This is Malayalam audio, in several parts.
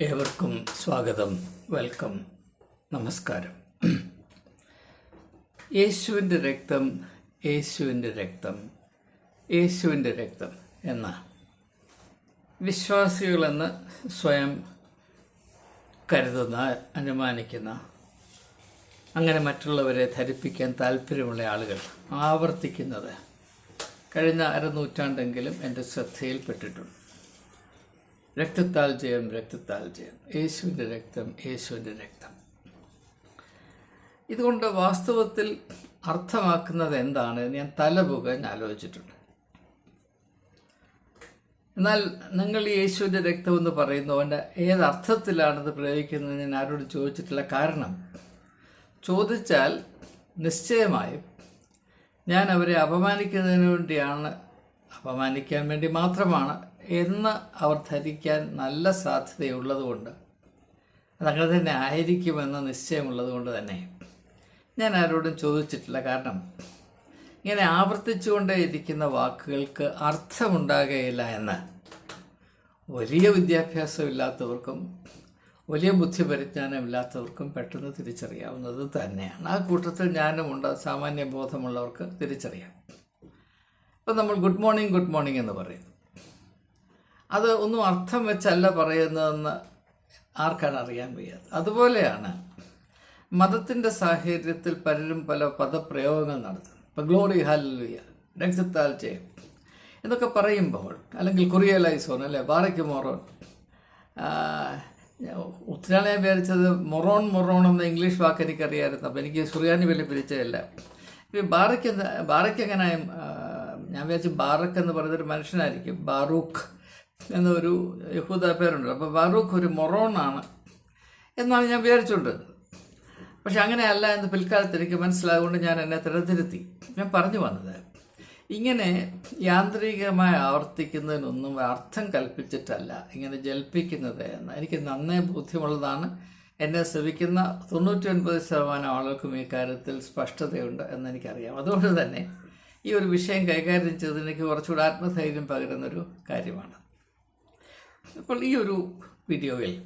ഏവർക്കും സ്വാഗതം വെൽക്കം നമസ്കാരം. യേശുവിന്റെ രക്തം യേശുവിന്റെ രക്തം യേശുവിന്റെ രക്തം എന്ന വിശ്വാസികളെന്ന് സ്വയം കരുതുന്ന അനുമാനിക്കുന്ന അങ്ങനെ മറ്റുള്ളവരെ ധരിപ്പിക്കാൻ താല്പര്യമുള്ള ആളുകൾ ആവർത്തിക്കുന്നത് കഴിഞ്ഞ അരനൂറ്റാണ്ടെങ്കിലും എന്റെ ശ്രദ്ധയിൽപ്പെട്ടിട്ടുണ്ട്. രക്തത്താൽ ജയം രക്തത്താൽ ജയം. യേശുവിന്റെ രക്തം യേശുവിന്റെ രക്തം. ഇതുകൊണ്ട് വാസ്തവത്തിൽ അർത്ഥമാക്കുന്നത് എന്താണ്? ഞാൻ പോകാൻ ആലോചിച്ചിട്ടുണ്ട്. എന്നാൽ നിങ്ങൾ യേശുവിന്റെ രക്തം എന്ന് പറയുന്നവന്റെ ഏതർത്ഥത്തിലാണിത് പ്രയോഗിക്കുന്നത് ഞാൻ ആരോട് ചോദിച്ചിട്ടുള്ള കാരണം ചോദിച്ചാൽ നിശ്ചയമായും ഞാൻ അവരെ അപമാനിക്കുന്നതിന് വേണ്ടിയാണ് അപമാനിക്കാൻ വേണ്ടി മാത്രമാണ് എന്ന് അവർ ധരിക്കാൻ നല്ല സാധ്യതയുള്ളതുകൊണ്ട് അതങ്ങനെ തന്നെ ആയിരിക്കുമെന്ന് നിശ്ചയമുള്ളത് കൊണ്ട് തന്നെ. ഞാൻ ആരോടും ചോദിച്ചിട്ടില്ല. കാരണം ഇങ്ങനെ ആവർത്തിച്ചുകൊണ്ടേ ഇരിക്കുന്ന വാക്കുകൾക്ക് അർത്ഥമുണ്ടാകുകയില്ല എന്ന്. വലിയ വിദ്യാഭ്യാസമില്ലാത്തവർക്കും വലിയ ബുദ്ധി പരിജ്ഞാനമില്ലാത്തവർക്കും പെട്ടെന്ന് തിരിച്ചറിയാവുന്നത് തന്നെയാണ്. ആ കൂട്ടത്തിൽ ഞാനുമുണ്ട് സാമാന്യ ബോധമുള്ളവർക്ക് തിരിച്ചറിയാം. ഇപ്പം നമ്മൾ ഗുഡ് മോർണിംഗ് ഗുഡ് മോർണിംഗ് എന്ന് പറയുന്നു അത് ഒന്നും അർത്ഥം വെച്ചല്ല പറയുന്നതെന്ന് ആർക്കാണ് അറിയാൻ വയ്യാത് അതുപോലെയാണ് മതത്തിന്റെ സാഹചര്യത്തിൽ പലരും പല പദപ്രയോഗങ്ങൾ നടത്തുന്നു. ഇപ്പം ഗ്ലോറി ഹാലുയ രക്തത്താൽ ചെയ്യും എന്നൊക്കെ പറയുമ്പോൾ അല്ലെങ്കിൽ കുറിയലൈസോൺ അല്ലേ ബാറയ്ക്ക് മൊറോൺ. ഉത്തരാണ് ഞാൻ വിചാരിച്ചത് മൊറോൺ മൊറോൺ എന്ന ഇംഗ്ലീഷ് വാക്ക് എനിക്കറിയായിരുന്നു. അപ്പോൾ എനിക്ക് സുറിയാനി വലിയ പിരിച്ചതല്ല ഇപ്പം ബാറയ്ക്ക് ബാറയ്ക്ക് എങ്ങനെ ഞാൻ വിചാരിച്ചു ബാറക്ക് എന്ന് പറയുന്നൊരു മനുഷ്യനായിരിക്കും ബാറൂഖ്. എന്നൊരു യഹൂദ പേരുണ്ട്. അപ്പോൾ ബാറൂഖ് ഒരു മൊറോണാണ് എന്നാണ് ഞാൻ വിചാരിച്ചുകൊണ്ടിരുന്നത് പക്ഷെ അങ്ങനെയല്ല എന്ന് പിൽക്കാലത്ത് എനിക്ക് മനസ്സിലാകൊണ്ട് ഞാൻ എന്നെ തിരഞ്ഞെടുത്തി ഞാൻ പറഞ്ഞു വന്നത് ഇങ്ങനെ യാന്ത്രികമായി ആവർത്തിക്കുന്നതിനൊന്നും അർത്ഥം കൽപ്പിച്ചിട്ടല്ല. ഇങ്ങനെ ജൽപ്പിക്കുന്നത് എന്ന്. എനിക്ക് നന്നേ ബോധ്യമുള്ളതാണ് എന്നെ ശ്രവിക്കുന്ന തൊണ്ണൂറ്റി ശതമാനം ആളുകൾക്കും ഈ കാര്യത്തിൽ സ്പഷ്ടതയുണ്ട് എന്നെനിക്കറിയാം അതുകൊണ്ട് തന്നെ ഈ ഒരു വിഷയം കൈകാര്യം ചെയ്തത് എനിക്ക് കുറച്ചുകൂടി ആത്മധൈര്യം പകരുന്നൊരു കാര്യമാണ്. അപ്പോൾ ഈ ഒരു വീഡിയോയിൽ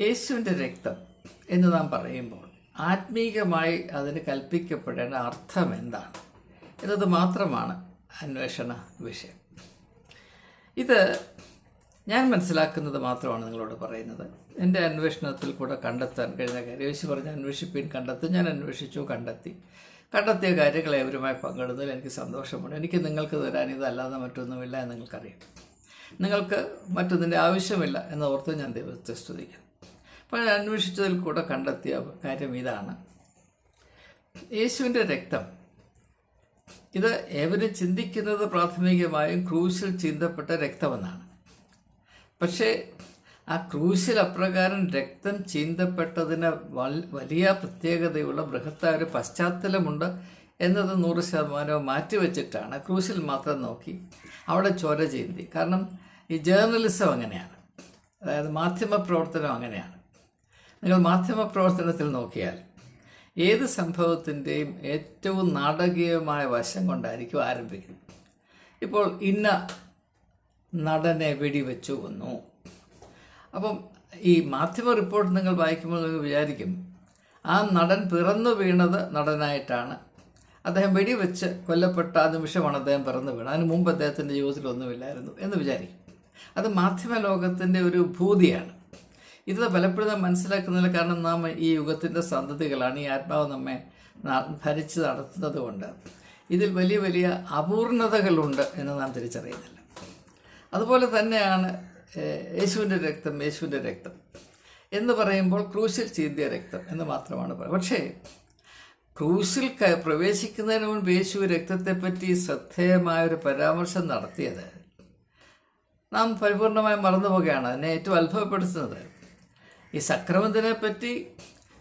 യേശുവിന്റെ രക്തം എന്ന് നാം പറയുമ്പോൾ ആത്മീകമായി അതിന് കൽപ്പിക്കപ്പെടേണ്ട അർത്ഥം എന്താണ്? എന്നത് മാത്രമാണ് അന്വേഷണ വിഷയം. ഇത് ഞാൻ മനസ്സിലാക്കുന്നത് മാത്രമാണ് നിങ്ങളോട് പറയുന്നത്. എന്റെ അന്വേഷണത്തിൽ കൂടെ കണ്ടെത്താൻ കഴിഞ്ഞ കാര്യം യേശു പറഞ്ഞ അന്വേഷിപ്പിൻ കണ്ടെത്തും ഞാൻ അന്വേഷിച്ചു കണ്ടെത്തി. കണ്ടെത്തിയ കാര്യങ്ങളെ അവരുമായി പങ്കിടുന്നതിൽ എനിക്ക് സന്തോഷമുണ്ട്. എനിക്ക് നിങ്ങൾക്ക് തരാൻ ഇതല്ലാതെ മറ്റൊന്നുമില്ല എന്ന് നിങ്ങൾക്കറിയാം. നിങ്ങൾക്ക് മറ്റൊന്നിന്റെ ആവശ്യമില്ല എന്ന് ഓർത്ത് ഞാൻ ദൈവത്തെ സ്തുതിക്കുന്നു അപ്പോൾ അന്വേഷിച്ചതിൽ കൂടെ കണ്ടെത്തിയ കാര്യം ഇതാണ്. യേശുവിന്റെ രക്തം. ഇത് ഏവരും ചിന്തിക്കുന്നത് പ്രാഥമികമായും ക്രൂശിൽ ചിന്തപ്പെട്ട രക്തമെന്നാണ്. പക്ഷേ ആ ക്രൂശിൽ അപ്രകാരം രക്തം ചീന്തപ്പെട്ടതിന് വലിയ പ്രത്യേകതയുള്ള ബൃഹത്തായ ഒരു പശ്ചാത്തലമുണ്ട് എന്നത് നൂറ് ശതമാനവും മാറ്റിവെച്ചിട്ടാണ് ക്രൂശിൽ മാത്രം നോക്കി അവിടെ ചോര ചെയ്യുന്നത് കാരണം ഈ ജേർണലിസം അങ്ങനെയാണ്. അതായത് മാധ്യമ പ്രവർത്തനം അങ്ങനെയാണ്. നിങ്ങൾ മാധ്യമ പ്രവർത്തനത്തിൽ നോക്കിയാൽ ഏത് സംഭവത്തിന്റെയും ഏറ്റവും നാടകീയമായ വശം കൊണ്ടായിരിക്കും ആരംഭിക്കുന്നത്. ഇപ്പോൾ ഇന്ന നടനെ വെടിവെച്ചു വന്നു. അപ്പം ഈ മാധ്യമ റിപ്പോർട്ട് നിങ്ങൾ വായിക്കുമ്പോൾ നിങ്ങൾ വിചാരിക്കും ആ നടൻ പിറന്നു വീണത് നടനായിട്ടാണ്. അദ്ദേഹം വെടിവെച്ച് കൊല്ലപ്പെട്ട ആ നിമിഷമാണ് അദ്ദേഹം പിറന്നു വീണത്. അതിന് മുമ്പ് അദ്ദേഹത്തിന്റെ ജീവിതത്തിൽ ഒന്നുമില്ലായിരുന്നു എന്ന് വിചാരിക്കും. അത് മാധ്യമ ലോകത്തിന്റെ ഒരു ഭൂതിയാണ്. ഇത് പലപ്പോഴും നാം കാരണം നാം ഈ യുഗത്തിന്റെ സന്തതികളാണ്. ഈ ആത്മാവ് നമ്മെ ഭരിച്ച് നടത്തുന്നത് കൊണ്ട്. ഇതിൽ വലിയ വലിയ അപൂർണതകളുണ്ട് എന്ന് നാം തിരിച്ചറിയുന്നില്ല. അതുപോലെ തന്നെയാണ് യേശുവിന്റെ രക്തം യേശുവിന്റെ രക്തം എന്ന് പറയുമ്പോൾ ക്രൂശിൽ ചീന്തിയ രക്തം എന്ന് മാത്രമാണ് പറയുന്നത് പക്ഷേ ക്രൂശിൽ പ്രവേശിക്കുന്നതിന് മുൻപ് യേശു രക്തത്തെപ്പറ്റി ശ്രദ്ധേയമായൊരു പരാമർശം നടത്തിയത്. നാം പരിപൂർണമായി മറന്നുപോവുകയാണ്. എന്നെ ഏറ്റവും അത്ഭുതപ്പെടുത്തുന്നത്. ഈ സക്രമത്തിനെ പറ്റി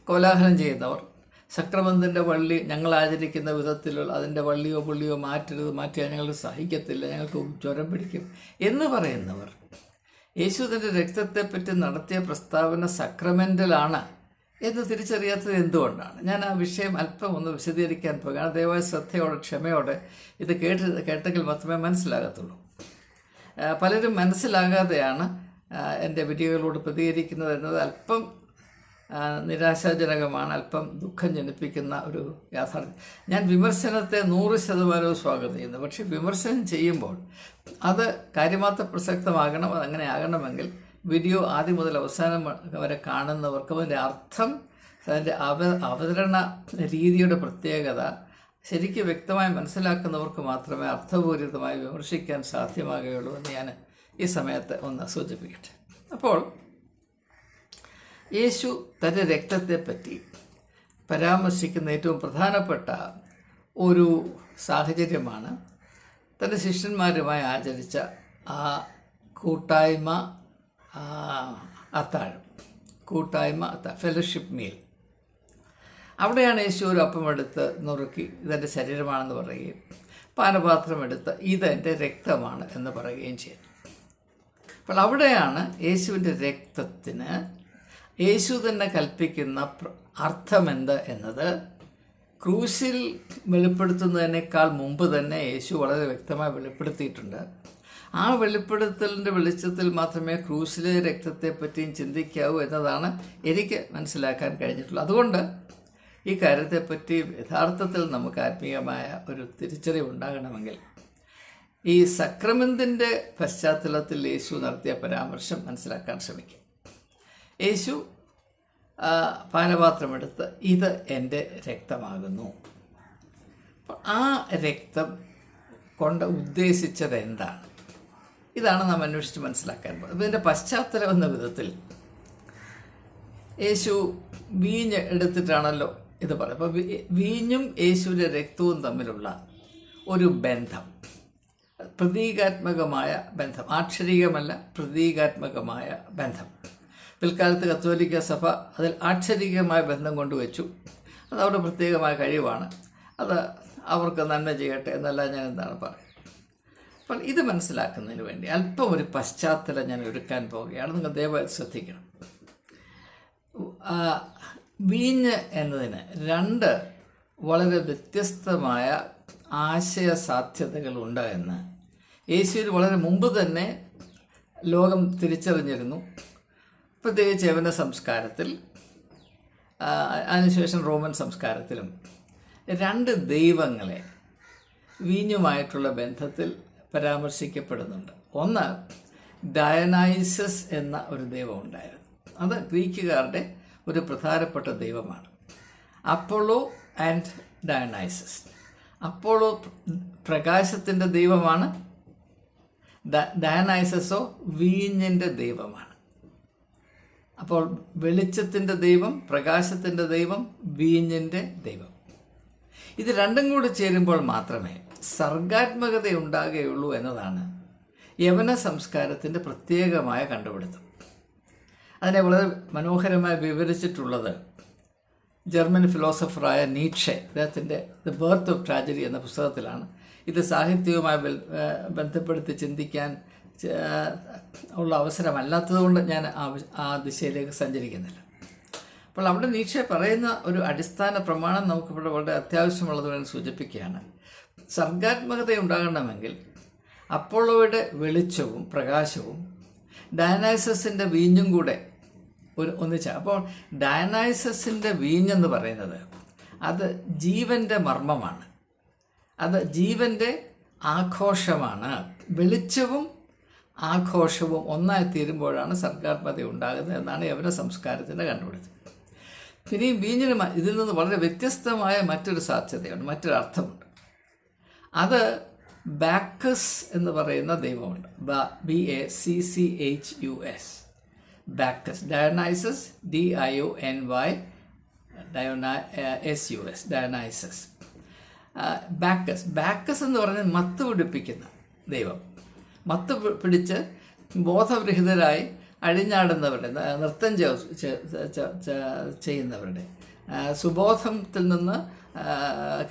കോലാഹലം ചെയ്യുന്നവർ സക്രമത്തിന്റെ വള്ളി ഞങ്ങൾ ആചരിക്കുന്ന വിധത്തിലുള്ള അതിന്റെ വള്ളിയോ പുള്ളിയോ മാറ്റരുത് മാറ്റിയാൽ ഞങ്ങൾ സഹിക്കത്തില്ല ഞങ്ങൾക്ക് ജ്വരം പിടിക്കും എന്ന് പറയുന്നവർ യേശുവിന്റെ രക്തത്തെപ്പറ്റി നടത്തിയ പ്രസ്താവന സക്രമെന്റലാണ്. എന്ന് തിരിച്ചറിയാത്തത് എന്തുകൊണ്ടാണ്? ഞാൻ ആ വിഷയം അല്പം ഒന്ന് വിശദീകരിക്കാൻ പോകുകയാണ് ദയവായി ശ്രദ്ധയോടെ ക്ഷമയോടെ ഇത് കേട്ട് കേട്ടെങ്കിൽ മാത്രമേ മനസ്സിലാകത്തുള്ളൂ. പലരും മനസ്സിലാകാതെയാണ് എന്റെ വീഡിയോകളോട് പ്രതികരിക്കുന്നത് എന്നത് അല്പം നിരാശാജനകമാണ് അല്പം ദുഃഖം ജനിപ്പിക്കുന്ന ഒരു യാഥാർത്ഥ്യം. ഞാൻ വിമർശനത്തെ നൂറ് ശതമാനവും സ്വാഗതം ചെയ്യുന്നു. പക്ഷേ വിമർശനം ചെയ്യുമ്പോൾ അത് കാര്യമാത്ര പ്രസക്തമാകണം അത് അങ്ങനെ ആകണമെങ്കിൽ വീഡിയോ ആദ്യം മുതൽ അവസാനം വരെ കാണുന്നവർക്ക് അതിന്റെ അർത്ഥം അതിന്റെ അവ അവതരണ രീതിയുടെ പ്രത്യേകത ശരിക്കും വ്യക്തമായി മനസ്സിലാക്കുന്നവർക്ക് മാത്രമേ അർത്ഥപൂരിതമായി വിമർശിക്കാൻ സാധ്യമാകുകയുള്ളൂ എന്ന് ഞാൻ ഈ സമയത്ത് ഒന്ന് സൂചിപ്പിക്കട്ടെ. അപ്പോൾ യേശു തന്റെ രക്തത്തെപ്പറ്റി പരാമർശിക്കുന്ന ഏറ്റവും പ്രധാനപ്പെട്ട ഒരു സാഹചര്യമാണ് തന്റെ ശിഷ്യന്മാരുമായി ആചരിച്ച ആ കൂട്ടായ്മ അത്താഴം. കൂട്ടായ്മ അത്താ ഫെലോഷിപ്പ് മീൽ അവിടെയാണ് യേശു ഒരു അപ്പം എടുത്ത് നുറുക്കി ഇതെന്റെ ശരീരമാണെന്ന് പറയുകയും പാനപാത്രം എടുത്ത് ഇതെന്റെ രക്തമാണ് എന്ന് പറയുകയും ചെയ്തു. അപ്പോൾ അവിടെയാണ് യേശുവിന്റെ രക്തത്തിന് യേശു തന്നെ കൽപ്പിക്കുന്ന അർത്ഥമെന്ത് എന്നത്? ക്രൂശിൽ വെളിപ്പെടുത്തുന്നതിനേക്കാൾ മുമ്പ് തന്നെ യേശു വളരെ വ്യക്തമായി വെളിപ്പെടുത്തിയിട്ടുണ്ട്. ആ വെളിപ്പെടുത്തലിന്റെ വെളിച്ചത്തിൽ മാത്രമേ ക്രൂശിലെ രക്തത്തെപ്പറ്റിയും ചിന്തിക്കാവൂ എന്നതാണ് എനിക്ക് മനസ്സിലാക്കാൻ കഴിഞ്ഞിട്ടുള്ളത്. അതുകൊണ്ട് ഈ കാര്യത്തെപ്പറ്റി യഥാർത്ഥത്തിൽ നമുക്ക് ആത്മീയമായ ഒരു തിരിച്ചറിവ് ഉണ്ടാകണമെങ്കിൽ ഈ സക്രമന്തിന്റെ പശ്ചാത്തലത്തിൽ യേശു നടത്തിയ പരാമർശം മനസ്സിലാക്കാൻ ശ്രമിക്കും. യേശു പാനപാത്രമെടുത്ത് ഇത് എന്റെ രക്തമാകുന്നു. ആ രക്തം കൊണ്ട് ഉദ്ദേശിച്ചത് എന്താണ്? ഇതാണ് നാം അന്വേഷിച്ച് മനസ്സിലാക്കാൻ ഇതിന്റെ പശ്ചാത്തലം എന്ന വിധത്തിൽ യേശു വീഞ്ഞ് എടുത്തിട്ടാണല്ലോ ഇത് പറയുന്നത്. അപ്പോൾ വീഞ്ഞും യേശുവിന്റെ രക്തവും തമ്മിലുള്ള ഒരു ബന്ധം. പ്രതീകാത്മകമായ ബന്ധം. ആക്ഷരികമല്ല പ്രതീകാത്മകമായ ബന്ധം. പിൽക്കാലത്ത് കത്തോലിക്ക സഭ അതിൽ ആക്ഷരികമായ ബന്ധം കൊണ്ടുവച്ചു അത് അവരുടെ പ്രത്യേകമായ കഴിവാണ്. അത് അവർക്ക് നന്മ ചെയ്യട്ടെ എന്നല്ല ഞാൻ എന്താണ് പറയുന്നത്. അപ്പോൾ ഇത് മനസ്സിലാക്കുന്നതിന് വേണ്ടി അല്പം ഒരു പശ്ചാത്തലം ഞാൻ ഒരുക്കാൻ പോവുകയാണ്. നിങ്ങൾ ദയവായി ശ്രദ്ധിക്കണം. വീഞ്ഞ് എന്നതിന് രണ്ട് വളരെ വ്യത്യസ്തമായ ആശയ സാധ്യതകളുണ്ട് എന്ന്. യേശുവിന് വളരെ മുമ്പ് തന്നെ ലോകം തിരിച്ചറിഞ്ഞിരുന്നു. പ്രത്യേകിച്ച് യവന സംസ്കാരത്തിൽ അതിനുശേഷം റോമൻ സംസ്കാരത്തിലും. രണ്ട് ദൈവങ്ങളെ വീഞ്ഞുമായിട്ടുള്ള ബന്ധത്തിൽ പരാമർശിക്കപ്പെടുന്നുണ്ട്. ഒന്ന് ഡയനൈസസ് എന്ന ഒരു ദൈവം ഉണ്ടായിരുന്നു. അത് ഗ്രീക്കുകാരുടെ ഒരു പ്രധാനപ്പെട്ട ദൈവമാണ്. അപ്പോളോ ആൻഡ് ഡയനൈസസ് അപ്പോളോ പ്രകാശത്തിന്റെ ദൈവമാണ്. ഡയനൈസസോ വീഞ്ഞിന്റെ ദൈവമാണ്. അപ്പോൾ വെളിച്ചത്തിന്റെ ദൈവം പ്രകാശത്തിന്റെ ദൈവം വീഞ്ഞിന്റെ ദൈവം. ഇത് രണ്ടും കൂടി ചേരുമ്പോൾ മാത്രമേ സർഗാത്മകത ഉണ്ടാകുകയുള്ളൂ എന്നതാണ് യവന സംസ്കാരത്തിന്റെ പ്രത്യേകമായ കണ്ടുപിടുത്തം. അതിനെ വളരെ മനോഹരമായി വിവരിച്ചിട്ടുള്ളത് ജർമ്മൻ ഫിലോസഫറായ നീക്ഷെ അദ്ദേഹത്തിന്റെ ദ ബർത്ത് ഓഫ് ട്രാജഡി എന്ന പുസ്തകത്തിലാണ്. ഇത് സാഹിത്യവുമായി ബന്ധപ്പെടുത്തി ചിന്തിക്കാൻ ഉള്ള അവസരമല്ലാത്തതുകൊണ്ട് ഞാൻ ആ ദിശയിലേക്ക് സഞ്ചരിക്കുന്നില്ല. അപ്പോൾ അവിടെ നീക്ഷെ പറയുന്ന ഒരു അടിസ്ഥാന പ്രമാണം നമുക്കിവിടെ വളരെ അത്യാവശ്യമുള്ളത് വേണ്ടി സൂചിപ്പിക്കുകയാണ്. സർഗാത്മകത ഉണ്ടാകണമെങ്കിൽ അപ്പോളോയുടെ വെളിച്ചവും പ്രകാശവും ഡയനൈസസിന്റെ വീഞ്ഞും കൂടെ ഒരു ഒന്നിച്ച. അപ്പോൾ ഡയനൈസസിന്റെ വീഞ്ഞെന്ന് പറയുന്നത് അത് ജീവന്റെ മർമ്മമാണ്. അത് ജീവന്റെ ആഘോഷമാണ്. വെളിച്ചവും ആഘോഷവും ഒന്നായി തീരുമ്പോഴാണ് സർഗാത്മത ഉണ്ടാകുന്നത് എന്നാണ് യവന സംസ്കാരത്തിന്റെ കണ്ടുപിടുത്തം ഈ വീഞ്ഞിന് ഇതിൽ നിന്ന് വളരെ വ്യത്യസ്തമായ മറ്റൊരു സാധ്യതയുണ്ട് മറ്റൊരു അർത്ഥമുണ്ട് അത് ബാക്കസ് എന്ന് പറയുന്ന ദൈവമുണ്ട്. B A C C H U S. Bacchus. Dionysus D I O N Y Diona S U S Dionysus Bacchus. Bacchus എന്ന് പറഞ്ഞാൽ മത്ത് പിടിപ്പിക്കുന്ന ദൈവം. മത്ത് പിടിച്ച് ബോധവിഹിതരായി അഴിഞ്ഞാടുന്നവരുടെ നൃത്തം ചെയ്യുന്നവരുടെ. സുബോധത്തിൽ നിന്ന്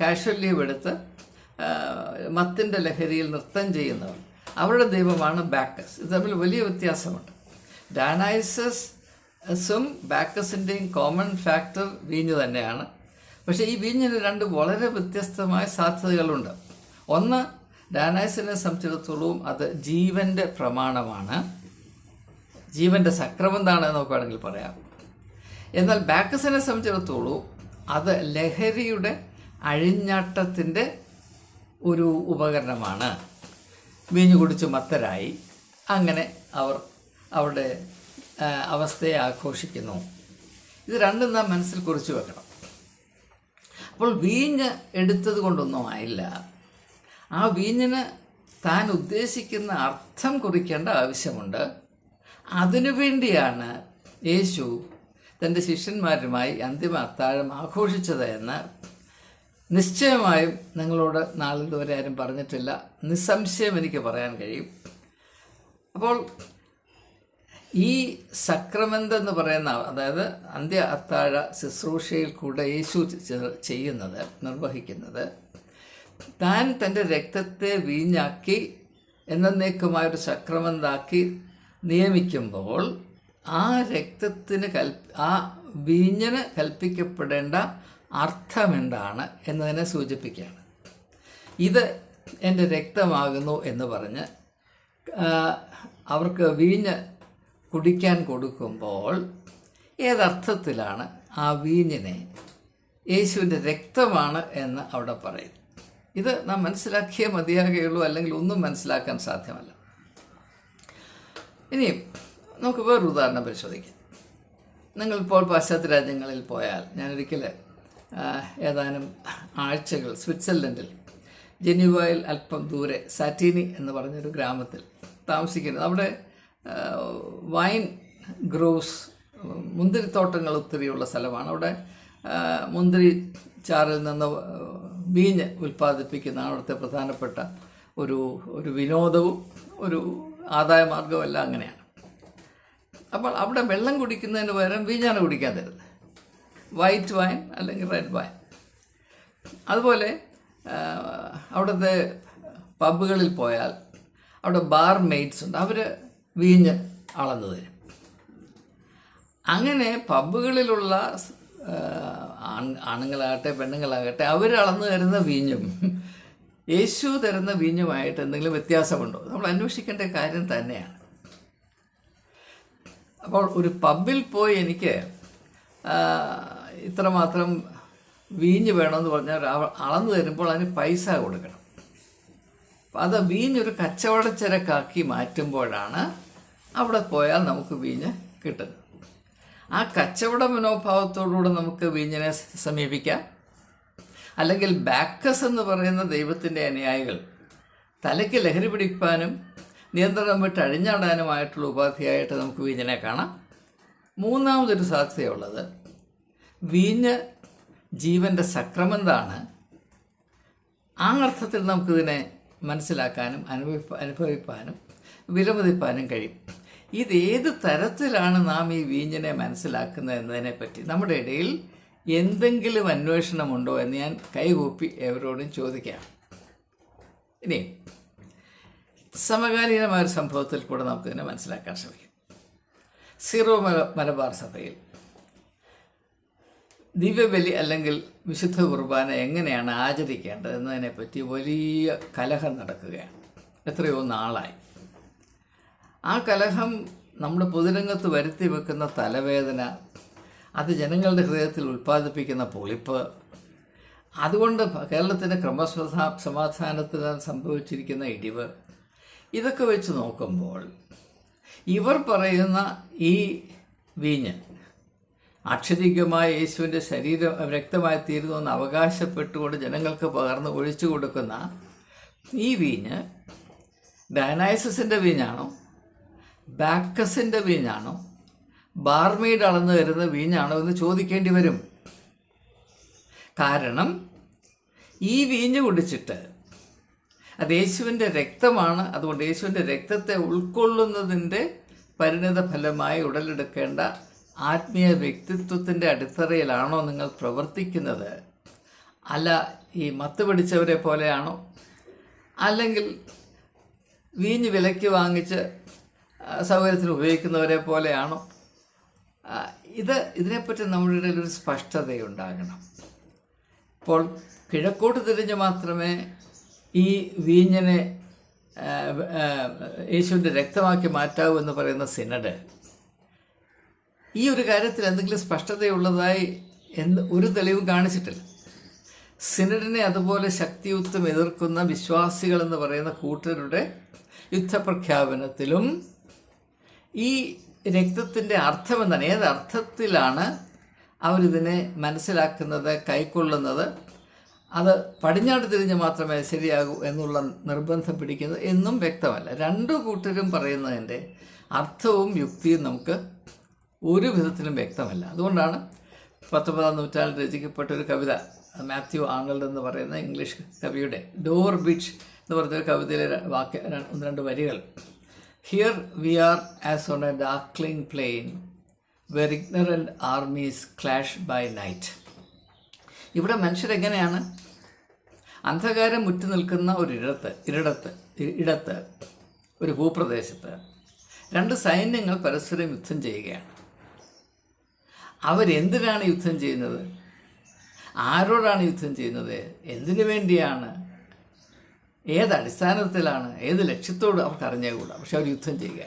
കാഷ്വല്യം എടുത്ത് മത്തിന്റെ ലഹരിയിൽ നൃത്തം ചെയ്യുന്നവർ അവരുടെ ദൈവമാണ് ബാക്കസ്. ഇത് തമ്മിൽ വലിയ വ്യത്യാസമുണ്ട്. ഡാനൈസസും ബാക്കസിന്റെയും കോമൺ ഫാക്ടർ വീഞ്ഞ് തന്നെയാണ്. പക്ഷേ ഈ വീഞ്ഞിന് രണ്ട് വളരെ വ്യത്യസ്തമായ സാധ്യതകളുണ്ട്. ഒന്ന് ഡാനൈസിനെ സംബന്ധിച്ചിടത്തോളം അത് ജീവന്റെ പ്രമാണമാണ്. ജീവന്റെ സക്രമെന്താണ് എന്താണെന്ന് നമുക്ക് വേണമെങ്കിൽ പറയാം. എന്നാൽ ബാക്കസിനെ സംബന്ധിച്ചിടത്തോളം അത് ലഹരിയുടെ അഴിഞ്ഞാട്ടത്തിന്റെ ഒരു ഉപകരണമാണ്. വീഞ്ഞു കുടിച്ച് മത്തരായി. അങ്ങനെ അവർ അവരുടെ അവസ്ഥയെ ആഘോഷിക്കുന്നു. ഇത് രണ്ടും നാം മനസ്സിൽ കുറിച്ച് വെക്കണം. അപ്പോൾ വീഞ്ഞ് എടുത്തത് കൊണ്ടൊന്നും ആയില്ല. ആ വീഞ്ഞിന് താൻ ഉദ്ദേശിക്കുന്ന അർത്ഥം കുറിക്കേണ്ട ആവശ്യമുണ്ട്. അതിനു വേണ്ടിയാണ് യേശു തന്റെ ശിഷ്യന്മാരുമായി അന്തിമ അത്താഴം ആഘോഷിച്ചത് എന്ന് നിശ്ചയമായും നിങ്ങളോട് നാളിതുവരെ ആരും പറഞ്ഞിട്ടില്ല. നിസ്സംശയം എനിക്ക് പറയാൻ കഴിയും. അപ്പോൾ ഈ സക്രമെന്ത് എന്ന് പറയുന്ന അതായത് അന്ത്യ അത്താഴ ശുശ്രൂഷയിൽ കൂടെ യേശു ചെയ്യുന്നത് നിർവഹിക്കുന്നത് താൻ തന്റെ രക്തത്തെ വീഞ്ഞാക്കി എന്നേക്കുമായൊരു സക്രമെന്താക്കി നിയമിക്കുമ്പോൾ ആ രക്തത്തിന് കൽ ആ വീഞ്ഞിന് കൽപ്പിക്കപ്പെടേണ്ട അർത്ഥം എന്താണ് എന്നതിനെ സൂചിപ്പിക്കുകയാണ്. ഇത് എന്റെ രക്തമാകുന്നു എന്ന് പറഞ്ഞ് അവർക്ക് വീഞ്ഞ് കുടിക്കാൻ കൊടുക്കുമ്പോൾ ഏതർത്ഥത്തിലാണ് ആ വീഞ്ഞിനെ യേശുവിന്റെ രക്തമാണ് എന്ന് അവിടെ പറയും ഇത് നാം മനസ്സിലാക്കിയേ മതിയാകുകയുള്ളൂ അല്ലെങ്കിൽ ഒന്നും മനസ്സിലാക്കാൻ സാധ്യമല്ല. ഇനിയും നമുക്ക് വേറൊരു ഉദാഹരണം പരിശോധിക്കാം. നിങ്ങളിപ്പോൾ പാശ്ചാത്യ രാജ്യങ്ങളിൽ പോയാൽ ഞാനൊരിക്കലേ ഏതാനും ആഴ്ചകൾ സ്വിറ്റ്സർലൻഡിൽ ജനീവയിൽ അല്പം ദൂരെ സാറ്റീനി എന്ന് പറഞ്ഞൊരു ഗ്രാമത്തിൽ താമസിക്കുന്നത് അവിടെ വൈൻ ഗ്രോസ് മുന്തിരിത്തോട്ടങ്ങൾ ഒത്തിരിയുള്ള സ്ഥലമാണ്. അവിടെ മുന്തിരി ചാറിൽ നിന്ന് വീഞ്ഞ് ഉൽപ്പാദിപ്പിക്കുന്നതാണ് അവിടുത്തെ പ്രധാനപ്പെട്ട ഒരു ഒരു വിനോദവും ഒരു ആദായ എല്ലാം അങ്ങനെയാണ്. അപ്പോൾ അവിടെ വെള്ളം കുടിക്കുന്നതിന് പകരം വീഞ്ഞാണ് കുടിക്കാൻ തരുന്നത് വൈറ്റ് വൈൻ അല്ലെങ്കിൽ റെഡ് വൈൻ. അതുപോലെ അവിടുത്തെ പബ്ബുകളിൽ പോയാൽ അവിടെ ബാർ മെയ്റ്റ്സ് ഉണ്ട്. അവർ വീഞ്ഞ് അളന്നു തരും. അങ്ങനെ പബ്ബുകളിലുള്ള ആണുങ്ങളാകട്ടെ പെണ്ണുങ്ങളാകട്ടെ അവർ അളന്നു തരുന്ന വീഞ്ഞും യേശു തരുന്ന വീഞ്ഞുമായിട്ട് എന്തെങ്കിലും വ്യത്യാസമുണ്ടോ? നമ്മൾ അന്വേഷിക്കേണ്ട കാര്യം തന്നെയാണ്. അപ്പോൾ ഒരു പബ്ബിൽ പോയി എനിക്ക് ഇത്രമാത്രം വീഞ്ഞ് വേണമെന്ന് പറഞ്ഞാൽ അളന്ന് തരുമ്പോൾ അതിന് പൈസ കൊടുക്കണം. അപ്പം അത് വീഞ്ഞൊരു കച്ചവടച്ചരക്കാക്കി മാറ്റുമ്പോഴാണ് അവിടെ പോയാൽ നമുക്ക് വീഞ്ഞ് കിട്ടുന്നത്. ആ കച്ചവട മനോഭാവത്തോടുകൂടെ നമുക്ക് വീഞ്ഞിനെ സമീപിക്കാം. അല്ലെങ്കിൽ ബാക്കസ് എന്ന് പറയുന്ന ദൈവത്തിന്റെ അനുയായികൾ തലയ്ക്ക് ലഹരി പിടിപ്പാനും നിയന്ത്രണം വിട്ട് അഴിഞ്ഞാടാനുമായിട്ടുള്ള ഉപാധിയായിട്ട് നമുക്ക് വീഞ്ഞിനെ കാണാം. മൂന്നാമതൊരു സാധ്യതയുള്ളത് വീഞ്ഞ് ജീവന്റെ സക്രമെന്താണ്? ആ അർത്ഥത്തിൽ നമുക്കിതിനെ മനസ്സിലാക്കാനും അനുഭവിപ്പ അനുഭവിപ്പാനും വിലമതിപ്പാനും കഴിയും. ഇത് ഏത് തരത്തിലാണ് നാം ഈ വീഞ്ഞിനെ മനസ്സിലാക്കുന്നത് എന്നതിനെപ്പറ്റി? നമ്മുടെ ഇടയിൽ എന്തെങ്കിലും അന്വേഷണമുണ്ടോ എന്ന് ഞാൻ കൈകൂപ്പി എവരോടും ചോദിക്കാം. ഇനി സമകാലീനമായ ഒരു സംഭവത്തിൽ കൂടെ നമുക്കിതിനെ മനസ്സിലാക്കാൻ ശ്രമിക്കാം. സീറോ മല- മലബാർ സഭയിൽ ദിവ്യബലി അല്ലെങ്കിൽ വിശുദ്ധ കുർബാന എങ്ങനെയാണ് ആചരിക്കേണ്ടത് എന്നതിനെപ്പറ്റി വലിയ കലഹം നടക്കുകയാണ്. എത്രയോ നാളായി. ആ കലഹം നമ്മുടെ പൊതുരംഗത്ത് വരുത്തി വെക്കുന്ന തലവേദന അത് ജനങ്ങളുടെ ഹൃദയത്തിൽ ഉൽപ്പാദിപ്പിക്കുന്ന പൊളിപ്പ് അതുകൊണ്ട് കേരളത്തിന്റെ ക്രമസമാ സമാധാനത്തിന് സംഭവിച്ചിരിക്കുന്ന ഇടിവ് ഇതൊക്കെ വെച്ച് നോക്കുമ്പോൾ ഇവർ പറയുന്ന ഈ വീഞ്ഞ് അക്ഷരികമായ യേശുവിന്റെ ശരീരം രക്തമായി തീരുന്നു എന്ന് അവകാശപ്പെട്ടുകൊണ്ട് ജനങ്ങൾക്ക് പകർന്ന് ഒഴിച്ചു കൊടുക്കുന്ന ഈ വീഞ്ഞ് ഡയനൈസസിന്റെ വീഞ്ഞാണോ? ബാക്കസിന്റെ വീഞ്ഞാണോ? ബാർമീഡ് അളന്ന് വരുന്ന വീഞ്ഞാണോ എന്ന് ചോദിക്കേണ്ടി വരും. കാരണം ഈ വീഞ്ഞ് കുടിച്ചിട്ട് അത് യേശുവിന്റെ രക്തമാണ്. അതുകൊണ്ട് യേശുവിന്റെ രക്തത്തെ ഉൾക്കൊള്ളുന്നതിന്റെ പരിണിത ഫലമായി ഉടലെടുക്കേണ്ട ആത്മീയ വ്യക്തിത്വത്തിന്റെ അടിത്തറയിലാണോ നിങ്ങൾ പ്രവർത്തിക്കുന്നത്? അല്ല ഈ മത്ത് പിടിച്ചവരെ പോലെയാണോ? അല്ലെങ്കിൽ വീഞ്ഞ് വിലയ്ക്ക് വാങ്ങിച്ച് സൗകര്യത്തിന് ഉപയോഗിക്കുന്നവരെ പോലെയാണോ? ഇത് ഇതിനെപ്പറ്റി നമ്മുടെ ഇടയിൽ ഒരു സ്പഷ്ടതയുണ്ടാകണം. ഇപ്പോൾ കിഴക്കോട്ട് തിരിഞ്ഞ് മാത്രമേ ഈ വീഞ്ഞിനെ യേശുവിന്റെ രക്തമാക്കി മാറ്റാവൂ എന്ന് പറയുന്ന സിനഡ് ഈ ഒരു കാര്യത്തിൽ എന്തെങ്കിലും സ്പഷ്ടതയുള്ളതായി എന്ത് ഒരു തെളിവും കാണിച്ചിട്ടില്ല. സിനഡിനെ അതുപോലെ ശക്തിയുക്തം എതിർക്കുന്ന വിശ്വാസികൾ എന്ന് പറയുന്ന കൂട്ടരുടെ യുദ്ധപ്രഖ്യാപനത്തിലും ഈ രക്തത്തിന്റെ അർത്ഥം എന്താണ്? ഏത് അർത്ഥത്തിലാണ് അവരിതിനെ മനസ്സിലാക്കുന്നത് കൈക്കൊള്ളുന്നത്? അത് പടിഞ്ഞാട്ട് തിരിഞ്ഞ് മാത്രമേ ശരിയാകൂ എന്നുള്ള നിർബന്ധം പിടിക്കുന്നത് എന്നും വ്യക്തമല്ല. രണ്ടു കൂട്ടരും പറയുന്നതിന്റെ അർത്ഥവും യുക്തിയും നമുക്ക് ഒരു വിധത്തിലും വ്യക്തമല്ല. അതുകൊണ്ടാണ് പത്തൊമ്പതാം നൂറ്റാണ്ടിൽ രചിക്കപ്പെട്ട ഒരു കവിത മാത്യു ആംഗൾഡ് എന്ന് പറയുന്ന ഇംഗ്ലീഷ് കവിയുടെ ഡോർ ബീച്ച് എന്ന് പറയുന്ന ഒരു കവിതയിലെ വാക്യ ഒന്ന് രണ്ട് വരികൾ. Here we are as on a darkling plain where ignorant armies clash by night ഇവിടെ മനുഷ്യരെങ്ങനെയാണ് അന്ധകാരം മുറ്റി നിൽക്കുന്ന ഒരു ഇടത്ത് ഇരിടത്ത് ഇടത്ത് ഒരു ഭൂപ്രദേശത്ത് രണ്ട് സൈന്യങ്ങൾ പരസ്പരം യുദ്ധം ചെയ്യുകയാണ്. അവരെന്തിനാണ് യുദ്ധം ചെയ്യുന്നത്? ആരോടാണ് യുദ്ധം ചെയ്യുന്നത്? എന്തിനു വേണ്ടിയാണ്? ഏത് അടിസ്ഥാനത്തിലാണ്? ഏത് ലക്ഷ്യത്തോട് അവർക്ക് അറിഞ്ഞുകൂടാ? പക്ഷെ അവർ യുദ്ധം ചെയ്യുക.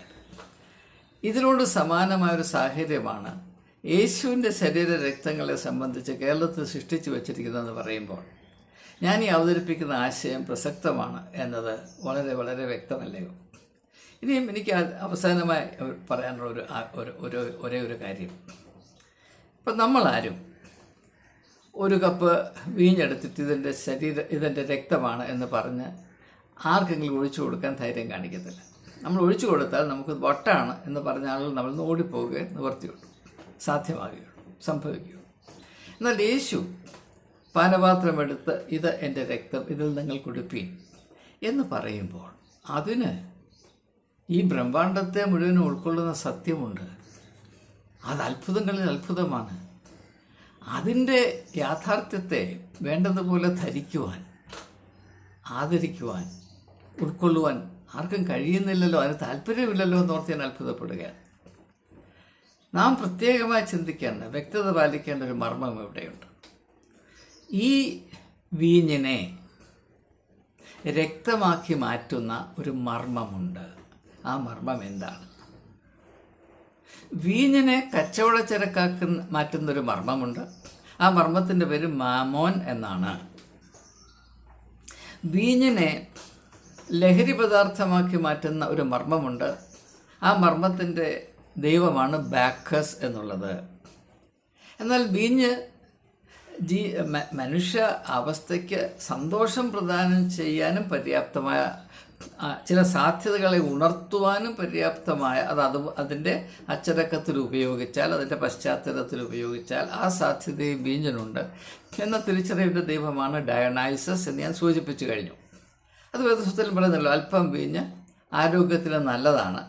ഇതിനോട് സമാനമായൊരു സാഹചര്യമാണ് യേശുവിന്റെ ശരീര രക്തങ്ങളെ സംബന്ധിച്ച് കേരളത്തിൽ സൃഷ്ടിച്ചു വച്ചിരിക്കുന്നതെന്ന് പറയുമ്പോൾ ഞാൻ ഈ അവതരിപ്പിക്കുന്ന ആശയം പ്രസക്തമാണ് എന്നത് വളരെ വളരെ വ്യക്തമല്ലയോ ഇനിയും എനിക്ക് അവസാനമായി പറയാനുള്ള ഒരു ഒരു ഒരു ഒരേ കാര്യം. ഇപ്പം നമ്മളാരും ഒരു കപ്പ് വീഞ്ഞെടുത്തിട്ട് ഇതിന്റെ ശരീര ഇതിന്റെ രക്തമാണ് എന്ന് പറഞ്ഞ് ആർക്കെങ്കിലും ഒഴിച്ചു കൊടുക്കാൻ ധൈര്യം കാണിക്കത്തില്ല. നമ്മൾ ഒഴിച്ചു കൊടുത്താൽ നമുക്ക് വട്ടാണ് എന്ന് പറഞ്ഞ ആളുകൾ നമ്മൾ ഓടിപ്പോവുകയും നിവർത്തിയുള്ളൂ. സാധ്യമാകുകയുള്ളൂ. സംഭവിക്കുകയുള്ളൂ. എന്നാൽ യേശു പാനപാത്രമെടുത്ത് ഇത് എന്റെ രക്തം ഇതിൽ നിങ്ങൾ കുടിപ്പീൻ എന്ന് പറയുമ്പോൾ അതിന് ഈ ബ്രഹ്മാണ്ടത്തെ മുഴുവനും ഉൾക്കൊള്ളുന്ന സത്യമുണ്ട്. അത് അത്ഭുതങ്ങളിൽ അത്ഭുതമാണ്. അതിന്റെ യാഥാർത്ഥ്യത്തെ വേണ്ടതുപോലെ ധരിക്കുവാൻ ആദരിക്കുവാൻ ഉൾക്കൊള്ളുവാൻ ആർക്കും കഴിയുന്നില്ലല്ലോ അതിന് താല്പര്യമില്ലല്ലോ എന്ന് ഓർത്ത് ഞാൻ അത്ഭുതപ്പെടുകയാണ്. നാം പ്രത്യേകമായി ചിന്തിക്കേണ്ട വ്യക്തത പാലിക്കേണ്ട ഒരു മർമ്മം ഇവിടെയുണ്ട്. ഈ വീഞ്ഞിനെ രക്തമാക്കി മാറ്റുന്ന ഒരു മർമ്മമുണ്ട്. ആ മർമ്മം എന്താണ്? വീഞ്ഞിനെ കച്ചവട മാറ്റുന്ന ഒരു മർമ്മമുണ്ട്. ആ മർമ്മത്തിന്റെ പേര് മാമോൻ എന്നാണ്. വീഞ്ഞിനെ ലഹരി പദാർത്ഥമാക്കി മാറ്റുന്ന ഒരു മർമ്മമുണ്ട്. ആ മർമ്മത്തിന്റെ ദൈവമാണ് ബാക്കസ് എന്നുള്ളത്. എന്നാൽ വീഞ്ഞ് ജീ മനുഷ്യ അവസ്ഥയ്ക്ക് സന്തോഷം പ്രദാനം ചെയ്യാനും പര്യാപ്തമായ ചില സാധ്യതകളെ ഉണർത്തുവാനും പര്യാപ്തമായ അത് അത് അതിന്റെ അച്ചടക്കത്തിൽ ഉപയോഗിച്ചാൽ അതിന്റെ പശ്ചാത്തലത്തിൽ ഉപയോഗിച്ചാൽ ആ സാധ്യതയും വീഞ്ഞനുണ്ട്. എന്ന തിരിച്ചറിവിന്റെ ദൈവമാണ് ഡയണൈസസ് എന്ന് ഞാൻ സൂചിപ്പിച്ചു കഴിഞ്ഞു. അത് വേദസ്വത്തിലും പറയുന്നല്ലോ അല്പം വീഞ്ഞ് ആരോഗ്യത്തിന് നല്ലതാണ്.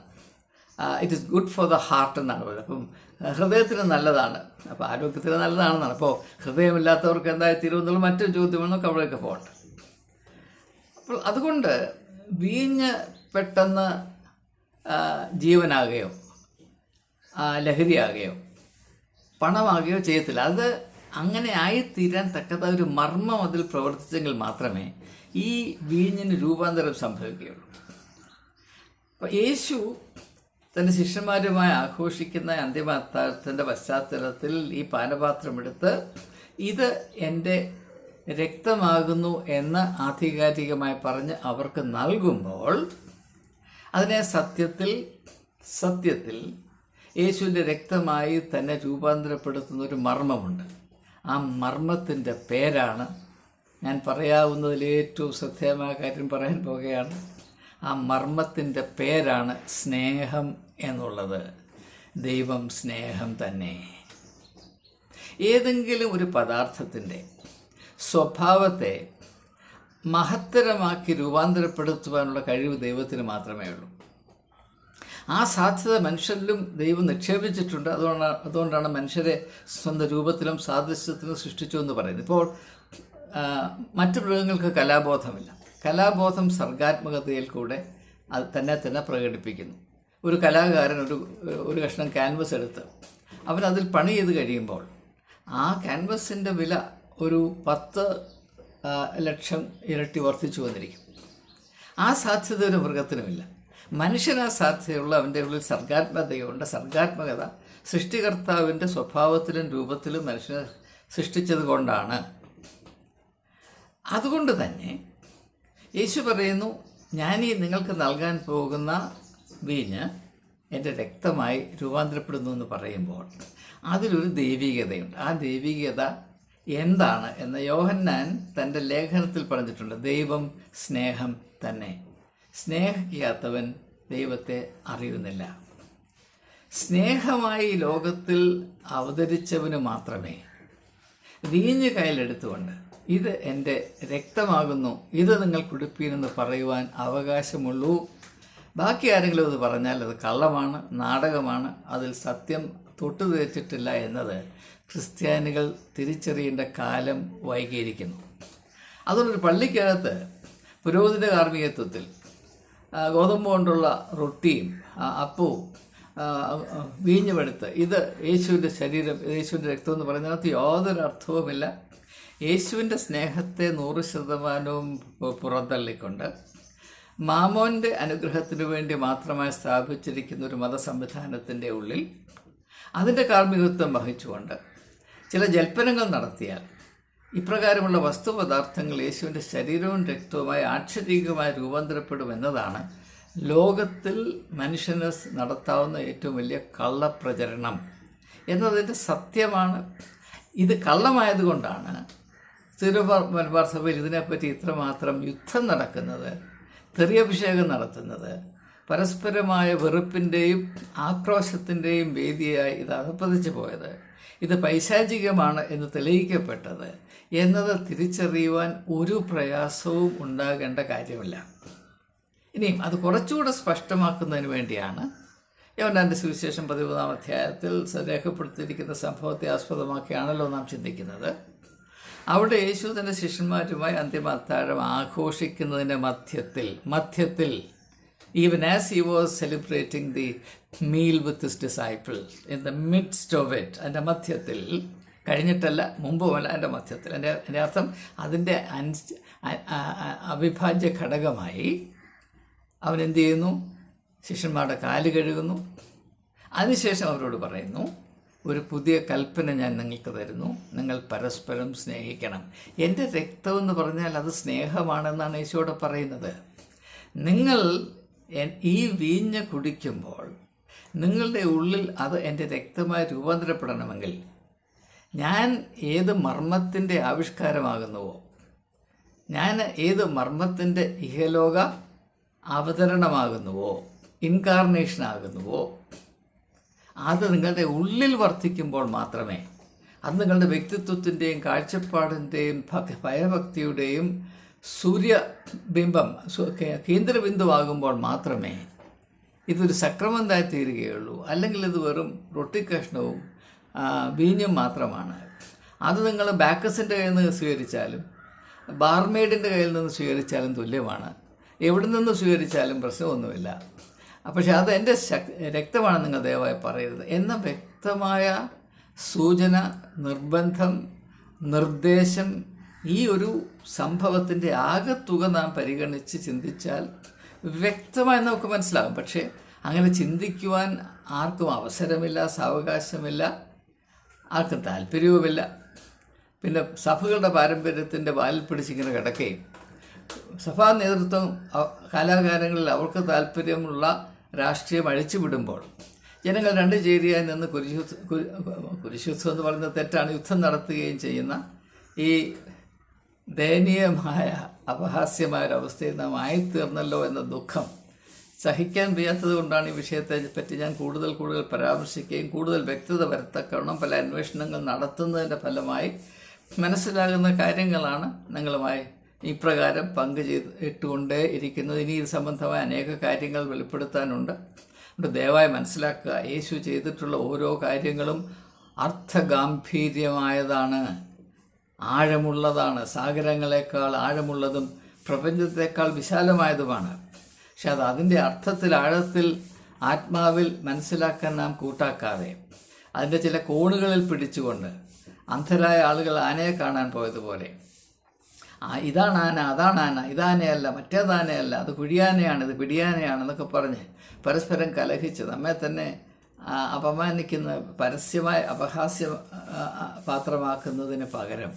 It is good for the heart എന്നാണ് പറയുന്നത്. അപ്പം ഹൃദയത്തിന് നല്ലതാണ്. അപ്പോൾ ആരോഗ്യത്തിന് നല്ലതാണെന്നാണ്. അപ്പോൾ ഹൃദയമില്ലാത്തവർക്ക് എന്തായി തീരുമെന്നുള്ള മറ്റൊരു ചോദ്യമാണ് നമുക്ക് അവിടെയൊക്കെ പോകട്ടെ അപ്പോൾ അതുകൊണ്ട് വീഞ്ഞ് പെട്ടെന്ന് ജീവനാകുകയോ ലഹരിയാകുകയോ പണമാകുകയോ ചെയ്യത്തില്ല. അത് അങ്ങനെ ആയിത്തീരാൻ തക്കത്ത ഒരു മർമ്മം അതിൽ പ്രവർത്തിച്ചെങ്കിൽ മാത്രമേ ഈ വീഞ്ഞിന് രൂപാന്തരം സംഭവിക്കുകയുള്ളൂ. അപ്പോൾ യേശു തന്റെ ശിഷ്യന്മാരുമായി ആഘോഷിക്കുന്ന അന്തിമ അത്താഴത്തിന്റെ പശ്ചാത്തലത്തിൽ ഈ പാനപാത്രമെടുത്ത് ഇത് എന്റെ രക്തമാകുന്നു എന്ന് ആധികാരികമായി പറഞ്ഞ് അവർക്ക് നൽകുമ്പോൾ അതിനെ സത്യത്തിൽ സത്യത്തിൽ യേശുവിന്റെ രക്തമായി തന്നെ രൂപാന്തരപ്പെടുത്തുന്ന ഒരു മർമ്മമുണ്ട്. ആ മർമ്മത്തിന്റെ പേരാണ് ഞാൻ പറയാവുന്നതിൽ ഏറ്റവും ശ്രദ്ധേയമായ കാര്യം പറയാൻ പോകുകയാണ്. ആ മർമ്മത്തിന്റെ പേരാണ് സ്നേഹം എന്നുള്ളത്. ദൈവം സ്നേഹം തന്നെ. ഏതെങ്കിലും ഒരു പദാർത്ഥത്തിന്റെ സ്വഭാവത്തെ മഹത്തരമാക്കി രൂപാന്തരപ്പെടുത്തുവാനുള്ള കഴിവ് ദൈവത്തിന് മാത്രമേ ഉള്ളൂ. ആ സാധ്യത മനുഷ്യരിലും ദൈവം നിക്ഷേപിച്ചിട്ടുണ്ട്. അതുകൊണ്ടാണ് അതുകൊണ്ടാണ് മനുഷ്യരെ സ്വന്തം രൂപത്തിലും സാദൃശ്യത്തിലും സൃഷ്ടിച്ചു എന്ന് പറയുന്നത്. ഇപ്പോൾ മറ്റു മൃഗങ്ങൾക്ക് കലാബോധമില്ല. കലാബോധം സർഗാത്മകതയിൽ കൂടെ അത് തന്നെ തന്നെ പ്രകടിപ്പിക്കുന്നു. ഒരു കലാകാരൻ ഒരു ഒരു കഷ്ണം ക്യാൻവസ് എടുത്ത് അവൻ അതിൽ പണി ചെയ്ത് കഴിയുമ്പോൾ ആ ക്യാൻവസിന്റെ വില ഒരു പത്ത് ലക്ഷം ഇരട്ടി വർദ്ധിച്ചു വന്നിരിക്കും. ആ സാധ്യത ഒരു മൃഗത്തിനുമില്ല. മനുഷ്യനാ സാധ്യതയുള്ള അവന്റെ ഉള്ളിൽ സർഗാത്മകതയുണ്ട്. സർഗാത്മകത സൃഷ്ടികർത്താവിന്റെ സ്വഭാവത്തിലും രൂപത്തിലും മനുഷ്യനെ സൃഷ്ടിച്ചത് കൊണ്ടാണ്. അതുകൊണ്ട് തന്നെ യേശു പറയുന്നു ഞാൻ ഈ നിങ്ങൾക്ക് നൽകാൻ പോകുന്ന വീഞ്ഞ് എന്റെ രക്തമായി രൂപാന്തരപ്പെടുന്നു എന്ന് പറയുമ്പോൾ അതിലൊരു ദൈവികതയുണ്ട്. ആ ദൈവികത എന്താണ് എന്ന് യോഹന്നാൻ തന്റെ ലേഖനത്തിൽ പറഞ്ഞിട്ടുണ്ട്. ദൈവം സ്നേഹം തന്നെ. സ്നേഹിക്കാത്തവൻ ദൈവത്തെ അറിയുന്നില്ല. സ്നേഹമായി ലോകത്തിൽ അവതരിച്ചവന് മാത്രമേ വീഞ്ഞ് കയ്യിലെടുത്തുകൊണ്ട് ഇത് എന്റെ രക്തമാകുന്നു ഇത് നിങ്ങൾ കുടിപ്പീനെന്ന് പറയുവാൻ അവകാശമുള്ളൂ. ബാക്കി ആരെങ്കിലും അത് പറഞ്ഞാൽ അത് കള്ളമാണ് നാടകമാണ് അതിൽ സത്യം തൊട്ടു തീർച്ചിട്ടില്ല എന്നത് ക്രിസ്ത്യാനികൾ തിരിച്ചറിയേണ്ട കാലം വൈകിയിരിക്കുന്നു. അതുകൊണ്ടൊരു പള്ളിക്കകത്ത് പുരോഹിത കാർമ്മികത്വത്തിൽ ഗോതമ്പ് കൊണ്ടുള്ള റൊട്ടിയും അപ്പവും വീഞ്ഞുമെടുത്ത് ഇത് യേശുവിന്റെ ശരീരം യേശുവിന്റെ രക്തം എന്ന് പറയുന്നതിനകത്ത് യാതൊരു അർത്ഥവുമില്ല. യേശുവിന്റെ സ്നേഹത്തെ നൂറ് ശതമാനവും പുറന്തള്ളിക്കൊണ്ട് മാമോന്റെ അനുഗ്രഹത്തിനു വേണ്ടി മാത്രമായി സ്ഥാപിച്ചിരിക്കുന്ന ഒരു മതസംവിധാനത്തിന്റെ ഉള്ളിൽ അതിന്റെ കാർമ്മികത്വം വഹിച്ചുകൊണ്ട് ചില ജൽപ്പനങ്ങൾ നടത്തിയാൽ ഇപ്രകാരമുള്ള വസ്തുപദാർത്ഥങ്ങൾ യേശുവിന്റെ ശരീരവും രക്തവുമായി ആക്ഷരീകമായി രൂപാന്തരപ്പെടും എന്നതാണ് ലോകത്തിൽ മനുഷ്യന് നടത്താവുന്ന ഏറ്റവും വലിയ കള്ളപ്രചരണം എന്നതിന്റെ സത്യമാണ്. ഇത് കള്ളമായതുകൊണ്ടാണ് തിരുവ മലബാർ സഭയിൽ ഇതിനെപ്പറ്റി ഇത്രമാത്രം യുദ്ധം നടക്കുന്നത് തെറിയഭിഷേകം നടത്തുന്നത് പരസ്പരമായ വെറുപ്പിന്റെയും ആക്രോശത്തിന്റെയും വേദിയായി ഇത് അധപ്പതിച്ചു പോയത്. ഇത് പൈശാചികമാണ് എന്ന് തെളിയിക്കപ്പെട്ടത്. എന്നത് തിരിച്ചറിയുവാൻ ഒരു പ്രയാസവും ഉണ്ടാകേണ്ട കാര്യമില്ല. ഇനിയും അത് കുറച്ചുകൂടെ സ്പഷ്ടമാക്കുന്നതിന് വേണ്ടിയാണ് യോനാന്റെ സുവിശേഷം പതിമൂന്നാം അധ്യായത്തിൽ രേഖപ്പെടുത്തിയിരിക്കുന്ന സംഭവത്തെ ആസ്പദമാക്കിയാണല്ലോ നാം ചിന്തിക്കുന്നത്. അവിടെ യേശു തന്റെ ശിഷ്യന്മാരുമായി അന്തിമ അത്താഴം ആഘോഷിക്കുന്നതിന്റെ മധ്യത്തിൽ മധ്യത്തിൽ even as he was celebrating the meal with his disciple in the midst of it അതിന്റെ മധ്യത്തിൽ കഴിഞ്ഞിട്ടല്ല മുമ്പുമല്ല എന്റെ മധ്യത്തിൽ. എന്റെ എന്റെ അർത്ഥം അതിന്റെ അൻസ് അവിഭാജ്യ ഘടകമായി അവൻ എന്ത് ചെയ്യുന്നു? ശിഷ്യന്മാരുടെ കാൽ കഴുകുന്നു. അതിനുശേഷം അവരോട് പറയുന്നു ഒരു പുതിയ കൽപ്പന ഞാൻ നിങ്ങൾക്ക് തരുന്നു. നിങ്ങൾ പരസ്പരം സ്നേഹിക്കണം. എന്റെ രക്തമെന്ന് പറഞ്ഞാൽ അത് സ്നേഹമാണെന്നാണ് യേശുവോട് പറയുന്നത്. നിങ്ങൾ ഈ വീഞ്ഞ് കുടിക്കുമ്പോൾ നിങ്ങളുടെ ഉള്ളിൽ അത് എന്റെ രക്തമായി രൂപാന്തരപ്പെടണമെങ്കിൽ ഞാൻ ഏത് മർമ്മത്തിന്റെ ആവിഷ്കാരമാകുന്നുവോ? ഞാൻ ഏത് മർമ്മത്തിന്റെ ഇഹലോക അവതരണമാകുന്നുവോ? ഇൻകാർണേഷൻ ആകുന്നുവോ? അത് നിങ്ങളുടെ ഉള്ളിൽ വർദ്ധിക്കുമ്പോൾ മാത്രമേ അത് നിങ്ങളുടെ വ്യക്തിത്വത്തിന്റെയും കാഴ്ചപ്പാടിന്റെയും ഭക്തി ഭയഭക്തിയുടെയും സൂര്യബിംബം കേന്ദ്രബിന്ദുവാകുമ്പോൾ മാത്രമേ ഇതൊരു സക്രമന്തായി തീരുകയുള്ളൂ. അല്ലെങ്കിൽ ഇത് വെറും റൊട്ടിക്കഷ്ണവും കഷ്ണവും വീഞ്ഞും മാത്രമാണ്. അത് നിങ്ങൾ ബാക്കസിന്റെ കയ്യിൽ നിന്ന് സ്വീകരിച്ചാലും ബാർമെയ്ഡിന്റെ കയ്യിൽ നിന്ന് സ്വീകരിച്ചാലും തുല്യമാണ്. എവിടെ നിന്ന് സ്വീകരിച്ചാലും പ്രശ്നമൊന്നുമില്ല. പക്ഷെ അത് എന്റെ രക്തമാണ് നിങ്ങൾ ദയവായി പറയരുത് എന്ന വ്യക്തമായ സൂചന നിർബന്ധം നിർദ്ദേശം ഈ ഒരു സംഭവത്തിന്റെ ആകെത്തുക നാം പരിഗണിച്ച് ചിന്തിച്ചാൽ വ്യക്തമായി നമുക്ക് മനസ്സിലാകും. പക്ഷേ അങ്ങനെ ചിന്തിക്കുവാൻ ആർക്കും അവസരമില്ല സാവകാശമില്ല ആർക്കും താല്പര്യവുമില്ല. പിന്നെ സഭകളുടെ പാരമ്പര്യത്തിന്റെ വാലിൽ പിടിച്ചിങ്ങനെ കിടക്കുകയും സഭാ നേതൃത്വം കലാകാരങ്ങളിൽ അവർക്ക് താല്പര്യമുള്ള രാഷ്ട്രീയം അഴിച്ചുവിടുമ്പോൾ ജനങ്ങൾ രണ്ട് ചേരിയായി നിന്ന് കുരിശുദ്ധ കുരിശുദ്ധം എന്ന് പറയുന്നത് തെറ്റാണ്. യുദ്ധം നടത്തുകയും ചെയ്യുന്ന ഈ ദയനീയമായ അപഹാസ്യമായ ഒരവസ്ഥയിൽ നാം ആയിത്തീർന്നല്ലോ എന്ന ദുഃഖം സഹിക്കാൻ വയ്യാത്തത് കൊണ്ടാണ് ഈ വിഷയത്തെ പറ്റി ഞാൻ കൂടുതൽ കൂടുതൽ പരാമർശിക്കുകയും കൂടുതൽ വ്യക്തത വരുത്തക്കണം പല അന്വേഷണങ്ങൾ നടത്തുന്നതിന്റെ ഫലമായി മനസ്സിലാകുന്ന കാര്യങ്ങളാണ് നിങ്ങളുമായി ഇപ്രകാരം പങ്കു ചെയ്ത് ഇട്ടുകൊണ്ടേ ഇരിക്കുന്നത്. ഇനി ഇത് സംബന്ധമായ അനേക കാര്യങ്ങൾ വെളിപ്പെടുത്താനുണ്ട്. അതുകൊണ്ട് ദയവായി മനസ്സിലാക്കുക. യേശു ചെയ്തിട്ടുള്ള ഓരോ കാര്യങ്ങളും അർത്ഥഗാംഭീര്യമായതാണ്. ആഴമുള്ളതാണ്. സാഗരങ്ങളെക്കാൾ ആഴമുള്ളതും പ്രപഞ്ചത്തെക്കാൾ വിശാലമായതുമാണ്. പക്ഷെ അത് അതിന്റെ അർത്ഥത്തിൽ ആഴത്തിൽ ആത്മാവിൽ മനസ്സിലാക്കാൻ നാം കൂട്ടാക്കാതെ അതിന്റെ ചില കോണുകളിൽ പിടിച്ചുകൊണ്ട് അന്ധരായ ആളുകൾ ആനയെ കാണാൻ പോയതുപോലെ. ആ ഇതാണ് ആന അതാണ് ആന ഇതാനയല്ല മറ്റേതാനയല്ല അത് കുഴിയാനയാണ് ഇത് പിടിയാനയാണ് എന്നൊക്കെ പറഞ്ഞ് പരസ്പരം കലഹിച്ച് നമ്മെ തന്നെ അപമാനിക്കുന്ന പരസ്യമായി അപഹാസ്യ പാത്രമാക്കുന്നതിന് പകരം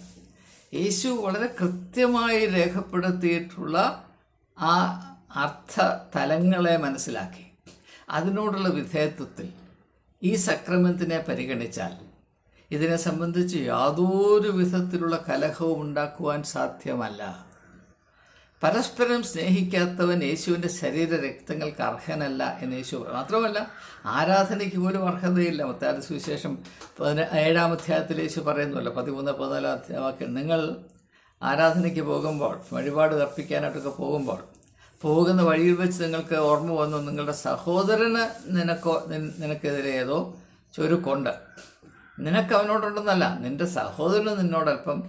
യേശു വളരെ കൃത്യമായി രേഖപ്പെടുത്തിയിട്ടുള്ള ആ അർത്ഥ തലങ്ങളെ മനസ്സിലാക്കി. അതിനോടുള്ള വിധേയത്വത്തിൽ ഈ സക്രമത്തിനെ പരിഗണിച്ചാൽ ഇതിനെ സംബന്ധിച്ച് യാതൊരു വിധത്തിലുള്ള കലഹവും ഉണ്ടാക്കുവാൻ സാധ്യമല്ല. പരസ്പരം സ്നേഹിക്കാത്തവൻ യേശുവിന്റെ ശരീര രക്തങ്ങൾക്ക് അർഹനല്ല എന്ന് യേശു പറയും. മാത്രമല്ല ആരാധനയ്ക്ക് പോലും അർഹതയില്ല. മത്തായ സുവിശേഷം പതിന ഏഴാം അധ്യായത്തിൽ യേശു പറയുന്നുവല്ലോ പതിമൂന്ന് പതിനാലാം അധ്യായം നിങ്ങൾ ആരാധനയ്ക്ക് പോകുമ്പോൾ വഴിപാട് അർപ്പിക്കാനായിട്ടൊക്കെ പോകുമ്പോൾ പോകുന്ന വഴിയിൽ വെച്ച് നിങ്ങൾക്ക് ഓർമ്മ വന്നു നിങ്ങളുടെ സഹോദരന് നിനക്കോ നിനക്കെതിരെ ഏതോ ചുരുക്കുണ്ട്. നിനക്ക് അവനോടുണ്ടെന്നല്ല നിന്റെ സഹോദരന് നിന്നോടൽപ്പം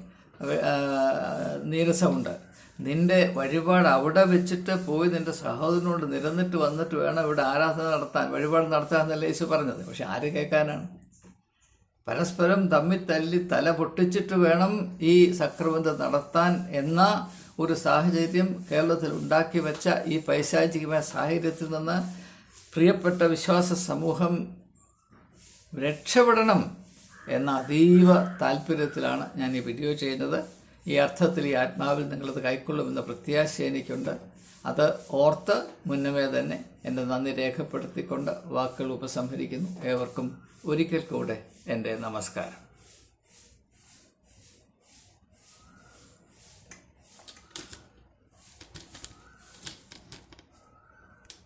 നീരസമുണ്ട്. നിന്റെ വഴിപാട് അവിടെ വെച്ചിട്ട് പോയി നിന്റെ സഹോദരനോട് നിരന്നിട്ട് വന്നിട്ട് വേണം ഇവിടെ ആരാധന നടത്താൻ വഴിപാട് നടത്താൻ എന്നല്ലേ യേശു പറഞ്ഞത്. പക്ഷെ ആര് കേൾക്കാനാണ്? പരസ്പരം തമ്മിൽ തല്ലി തല പൊട്ടിച്ചിട്ട് വേണം ഈ സക്രബന്ധം നടത്താൻ എന്ന ഒരു സാഹചര്യം കേരളത്തിൽ ഉണ്ടാക്കി വെച്ച ഈ പൈശാചികമായ സാഹചര്യത്തിൽ നിന്ന് പ്രിയപ്പെട്ട വിശ്വാസ സമൂഹം രക്ഷപ്പെടണം എന്ന അതീവ താല്പര്യത്തിലാണ് ഞാൻ ഈ വീഡിയോ ചെയ്യുന്നത്. ഈ അർത്ഥത്തിൽ ഈ ആത്മാവിൽ നിങ്ങളത് കൈക്കൊള്ളുമെന്ന പ്രത്യാശ എനിക്കുണ്ട്. അത് ഓർത്ത് മുന്നമേ തന്നെ എന്റെ നന്ദി രേഖപ്പെടുത്തിക്കൊണ്ട് വാക്കുകൾ ഉപസംഹരിക്കുന്നു. ഏവർക്കും ഒരിക്കൽ കൂടെ എന്റെ നമസ്കാരം.